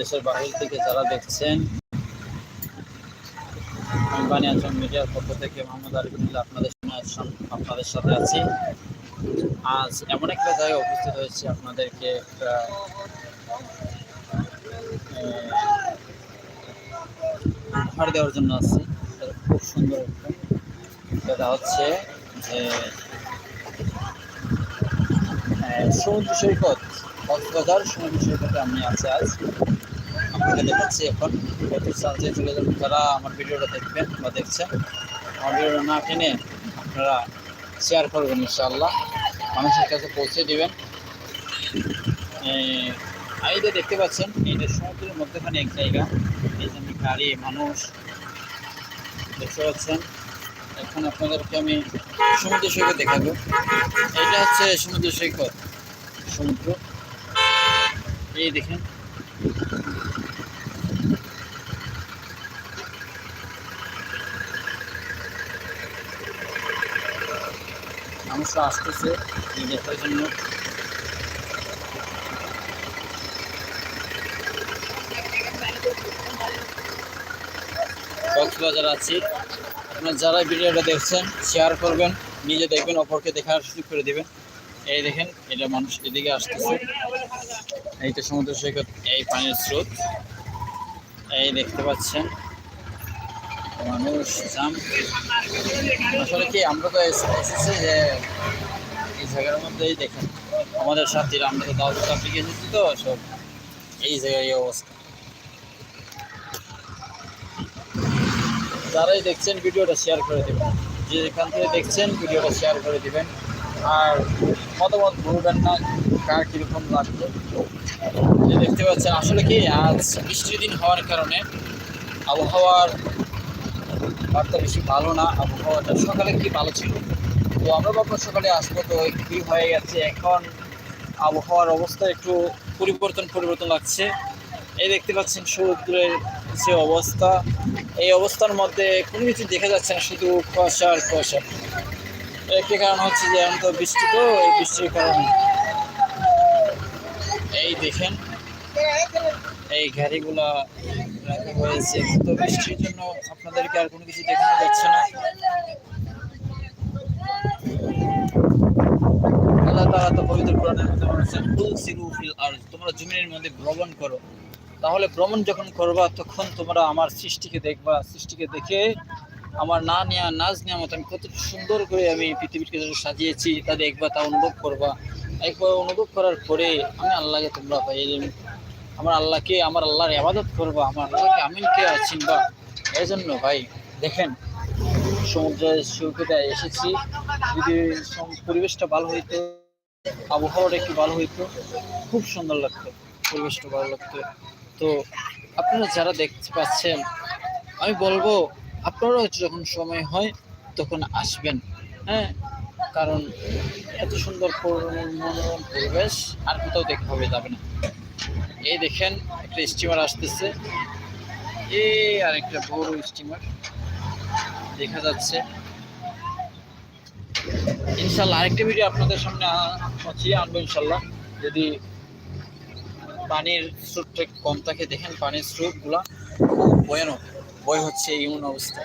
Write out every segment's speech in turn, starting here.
দেশের বাহির থেকে যারা দেখছেন আমি বানিয়াচং মিডিয়ার পক্ষ থেকে মোহাম্মদ আরিফুল্লাহ আপনাদের আপনাদের সাথে আছি। আজ এমন একটা জায়গায় উপস্থিত হয়েছি আপনাদেরকে একটা উপহার দেওয়ার জন্য আছি। খুব সুন্দর সেটা হচ্ছে যে সমুদ্র সৈকত, কক্সবাজার সমুদ্র সৈকতে আমি আছি আজ। আপনাকে দেখাচ্ছি এখন প্রতি সাথে চলে যাবেন যারা আমার ভিডিওটা দেখবেন বা দেখছেন, আমার ভিডিওটা না টেনে আপনারা শেয়ার করবেন ইনশাআল্লাহ। মানুষের কাছে পৌঁছে দিবেন। এই এই যে দেখতে পাচ্ছেন এইটা সমুদ্রের মধ্যখানে এক জায়গা, এই আমি গাড়ি, মানুষ দেখতে পাচ্ছেন। এখন আপনাদেরকে আমি সমুদ্র সৈকত দেখাবো। এটা হচ্ছে সমুদ্র সৈকত। সমুদ্র। এই দেখেন মানুষরা আসতেছে দেখার জন্য। কক্সবাজার আছি। আপনার যারা ভিডিওটা দেখছেন শেয়ার করবেন, নিজে দেখবেন, অপরকে দেখার সুযোগ করে দিবেন। এই দেখেন, এটা মানুষ এদিকে আসতেছে। এই তো সমুদ্র সৈকত, এই পানির স্রোত। এই দেখতে পাচ্ছেন, মানুষ জাম। আসলে কি, আমরা তো এসেছি যে এই জায়গার মধ্যেই দেখেন। আমাদের সাথীরা, আমরা তো দাওয়াত তাবলিগে এসেছি তো, সব এই জায়গায় এই অবস্থা। যারাই দেখছেন, ভিডিওটা শেয়ার করে দেবেন। যে এখান থেকে দেখছেন, ভিডিওটা শেয়ার করে দিবেন। আর মতামত বলবেন না, কার কীরকম লাগবে? যে দেখতে পাচ্ছেন, আসলে কি, আজ বৃষ্টির দিন হওয়ার কারণে আবহাওয়ার বার্তা বেশি ভালো না, আবহাওয়াটা সকালে কি ভালো ছিল? তো আমরা ভাবলাম সকালে আসব, তো কি হয়ে গেছে? এখন আবহাওয়ার অবস্থা একটু পরিবর্তন পরিবর্তন লাগছে। এই দেখতে পাচ্ছেন, সমুদ্রের যে অবস্থা, এই অবস্থার মধ্যে কোনো কিছু দেখা যাচ্ছে না, শুধু কুয়াশা আর কুয়াশা। একটি কারণ হচ্ছে যে এখন তো বৃষ্টি তো, এই বৃষ্টির কারণে। এই দেখেন, এই গাড়িগুলা রাখা হয়েছে। তো বৃষ্টির জন্য আপনাদেরকে আর কোনো কিছু দেখানো যাচ্ছে না। তো তোমরা মধ্যে ভ্রমণ করো। তাহলে ভ্রমণ যখন করবা, তখন তোমরা আমার সৃষ্টিকে দেখবা। সৃষ্টিকে দেখে আমার না নেওয়া নাচ নেওয়া মতো আমি কত সুন্দর করে আমি পৃথিবীকে সাজিয়েছি তা দেখবা তা অনুভব করবা। একবার অনুভব করার পরে আমি আল্লাহকে তোমরা পাই আমার আল্লাহকে, আমার আল্লাহর আবাদত করবা, আমার আল্লাহকে আমি আমিনকে চিনবা? এই জন্য ভাই, দেখেন সমুদ্রের সৈকতে এসেছি, যদি পরিবেশটা ভালো হইতো, আবহাওয়াটা একটু ভালো হইতো, খুব সুন্দর লাগতো, পরিবেশটা ভালো লাগতো। তো আপনারা যারা দেখতে পাচ্ছেন, আমি বলব আপনারাও যখন সময় হয়, তখন আসবেন হ্যাঁ? কারণ এত সুন্দর মনোরম পরিবেশ, আর কোথাও দেখা হবে যাবে না। এই দেখেন, একটা স্টিমার আসতেছে। এই আর একটা বড় স্টিমার দেখা যাচ্ছে। ইনশাল্লাহ আরেকটা ভিডিও আপনাদের সামনে আছি আনব ইনশাল্লাহ। যদি পানির স্রোতটা কম থাকে, দেখেন পানির স্রোতগুলা খুব ভয়ানক। বই হচ্ছে এমন অবস্থা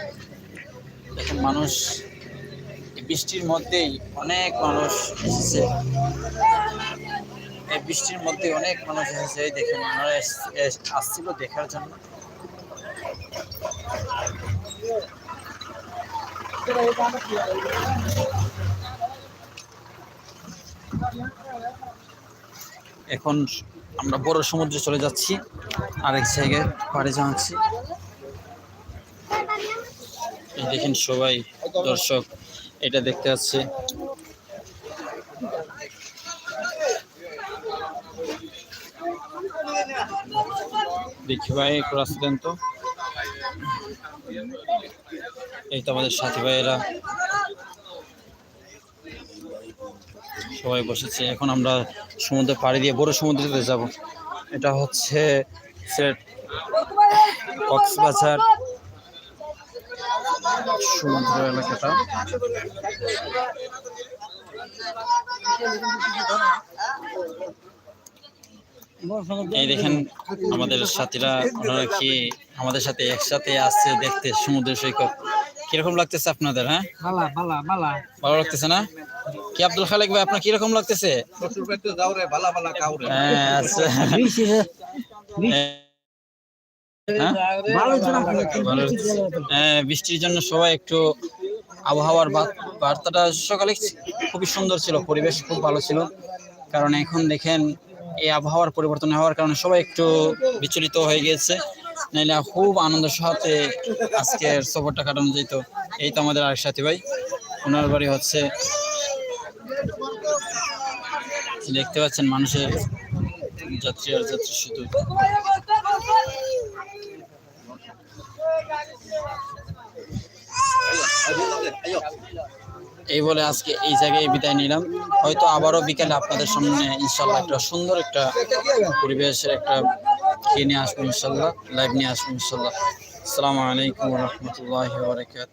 দেখেন মানুষ বৃষ্টির মধ্যেই অনেক মানুষ এসেছে। এই বৃষ্টির মধ্যে অনেক মানুষ এসেছে। এই দেখেন আসছিল দেখার জন্য। এখন আমরা বড় সমুদ্রে চলে যাচ্ছি। আরেক জায়গায় পাড়ে এই দেখেন সবাই দর্শক, এটা দেখতে আসছে দেখি ভাই, একটু তো। এই তো আমাদের সাথী ভাইয়েরা। সবাই বসেছে। এখন আমরা সমুদ্রে পাড়ি দিয়ে বড় সমুদ্রতে যাব। এটা হচ্ছে কক্সবাজার সমুদ্র এলাকাটা। এই দেখেন আমাদের সাথীরা ওনারা কি আমাদের সাথে একসাথে আসছে দেখতে সমুদ্র সৈকত? কীরকম লাগতেছে আপনাদের হ্যাঁ? ভালো লাগতেছে না? কি আব্দুল খালেক ভাই আপনার কীরকম লাগতেছে? হ্যাঁ, আচ্ছা। বৃষ্টির জন্য সবাই একটু আবহাওয়ার বার্তাটা সকালে খুবই সুন্দর ছিল পরিবেশ খুব ভালো ছিল। কারণ এখন দেখেন এই আবহাওয়ার পরিবর্তন হওয়ার কারণে সবাই একটু বিচলিত হয়ে গিয়েছে। নাইলে খুব আনন্দ সাথে আজকের সফরটা কাটানো যেত। এই তো আমাদের আরেক সাথী ভাই। ওনার বাড়ি হচ্ছে দেখতে পাচ্ছেন মানুষের যাত্রী আর যাত্রী শুধু। এই বলে আজকে এই জায়গায় বিদায় নিলাম। হয়তো আবারও বিকেলে আপনাদের সামনে ইনশাল্লাহ একটা সুন্দর একটা পরিবেশের একটা খেয়ে নিয়ে আসব ইনশাল্লাহ লাইভ নিয়ে আসব ইনশাল্লাহ আসসালামু আলাইকুম রহমতুল্লাহ বারকাত